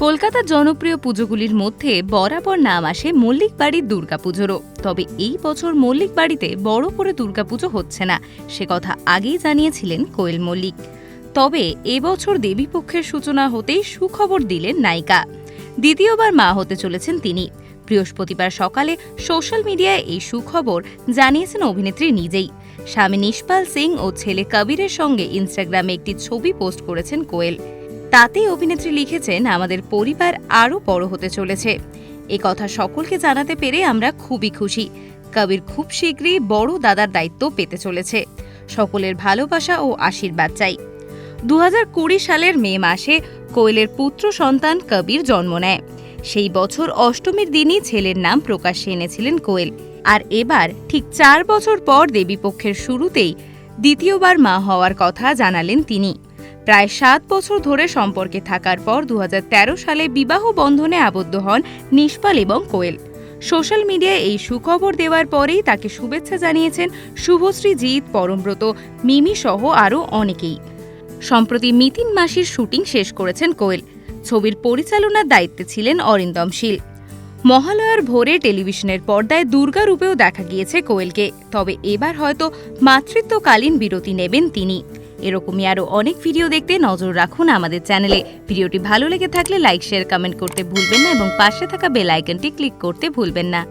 কলকাতার জনপ্রিয় পুজোগুলির মধ্যে বরাবর নাম আসে মল্লিক বাড়ির দুর্গাপুজোরও। তবে এই বছর মল্লিক বাড়িতে বড় করে দুর্গাপুজো হচ্ছে না, সে কথা আগেই জানিয়েছিলেন কোয়েল মল্লিক। তবে এবছর দেবীপক্ষের সূচনা হতেই সুখবর দিলেন নায়িকা। দ্বিতীয়বার মা হতে চলেছেন তিনি। বৃহস্পতিবার সকালে সোশ্যাল মিডিয়ায় এই সুখবর জানিয়েছেন অভিনেত্রী নিজেই। স্বামী নিষ্পাল সিং ও ছেলে কবিরের সঙ্গে ইনস্টাগ্রামে একটি ছবি পোস্ট করেছেন কোয়েল। তাতে অভিনেত্রী লিখেছেন, আমাদের পরিবার আরও বড় হতে চলেছে। এ কথা সকলকে জানাতে পেরে আমরা খুবই খুশি। কবির খুব শীঘ্রই বড় দাদার দায়িত্ব পেতে চলেছে। সকলের ভালোবাসা ও আশীর্বাদ চাই। দু হাজার কুড়ি সালের মে মাসে কোয়েলের পুত্র সন্তান কবির জন্ম নেয়। সেই বছর অষ্টমীর দিনই ছেলের নাম প্রকাশ্যে এনেছিলেন কোয়েল। আর এবার ঠিক চার বছর পর দেবীপক্ষের শুরুতেই দ্বিতীয়বার মা হওয়ার কথা জানালেন তিনি। প্রায় সাত বছর ধরে সম্পর্কে থাকার পর দু হাজার তেরো সালে বিবাহ বন্ধনে আবদ্ধ হন নিষ্পাল এবং কোয়েল। সোশ্যাল মিডিয়ায় এই সুখবর দেওয়ার পরেই তাকে শুভেচ্ছা জানিয়েছেন শুভশ্রী জিৎ পরমব্রত, মিমি সহ আরও অনেকেই। সম্প্রতি মিতিন মাসির শুটিং শেষ করেছেন কোয়েল। ছবির পরিচালনার দায়িত্বে ছিলেন অরিন্দম শীল। মহালয়ার ভোরে টেলিভিশনের পর্দায় দুর্গা রূপেও দেখা গিয়েছে কোয়েলকে, তবে এবার হয়তো মাতৃত্বকালীন বিরতি নেবেন তিনি। এরকমই আরও অনেক ভিডিও দেখতে নজর রাখুন আমাদের চ্যানেলে ভিডিওটি ভালো লেগে থাকলে লাইক শেয়ার কমেন্ট করতে ভুলবেন না এবং পাশে থাকা বেল আইকনটি ক্লিক করতে ভুলবেন না।